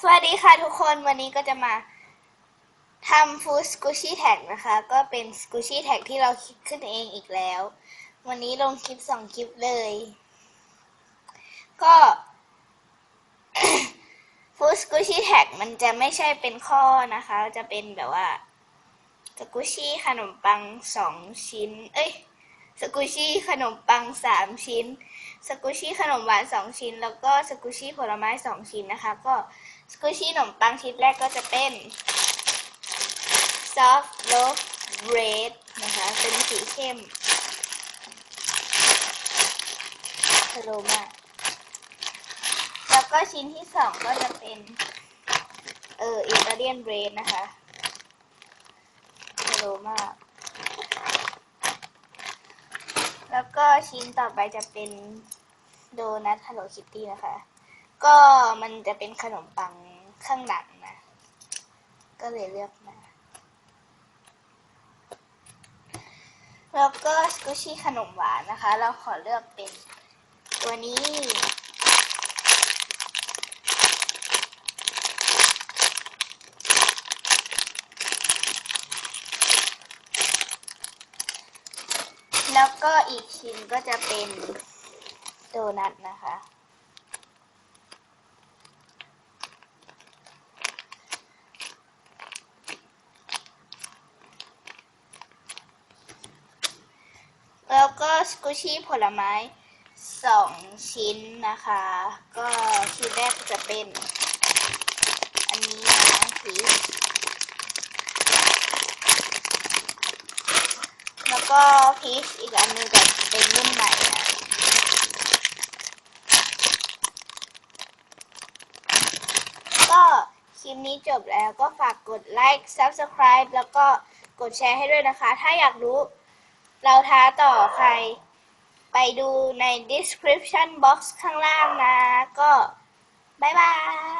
สวัสดีค่ะทุกคนวันนี้ก็จะมาทำฟูสกูชี่แท็กนะคะ ก็เป็นสกูชี่แท็กที่เราคิดขึ้นเองอีกแล้ว วันนี้ลงคลิปสองคลิปเลย ก็ฟูสกูชี่แท็กมันจะไม่ใช่เป็นข้อนะคะ จะเป็นแบบว่าสกูชี่ขนมปังสองชิ้น เอ้ยสกูชี่ขนมปังสามชิ้น สกูชี่ขนมหวานสองชิ้น แล้วก็สกูชี่ผลไม้สองชิ้นนะคะ ก็ สกูชี่ขนมปังชิ้นแรกก็จะเป็น soft loaf bread นะคะ เป็นสีเข้มโลมากแล้วก็ชิ้นที่สองก็จะเป็น เอออิตาเลียนเบรดนะคะโลมากแล้วก็ชิ้นต่อไปจะเป็นโดนัท Hello Kitty นะคะ ก็มันจะเป็นขนมปังข้างหลังนะ ก็เลยเลือกมา แล้วก็สกูชี่ขนมหวานนะคะ เราขอเลือกเป็นตัวนี้แล้วก็อีกชิ้นก็จะเป็นโดนัทนะคะ แล้วก็สกูชี่ผลไม้สองชิ้นนะคะ ก็ชิ้นแรกจะเป็น อันนี้นะพีแล้วก็พีชอีกอันหนึงจะเป็นรุ่นใหม่นะก็คลิปนี้จบแล้วก็ฝากกดไลค์ Subscribe แล้วก็กดแชร์ให้ด้วยนะคะ ถ้าอยากรู้ เราท้าต่อใคร ไปดูใน description box ข้างล่างนะ ก็ บ๊ายบาย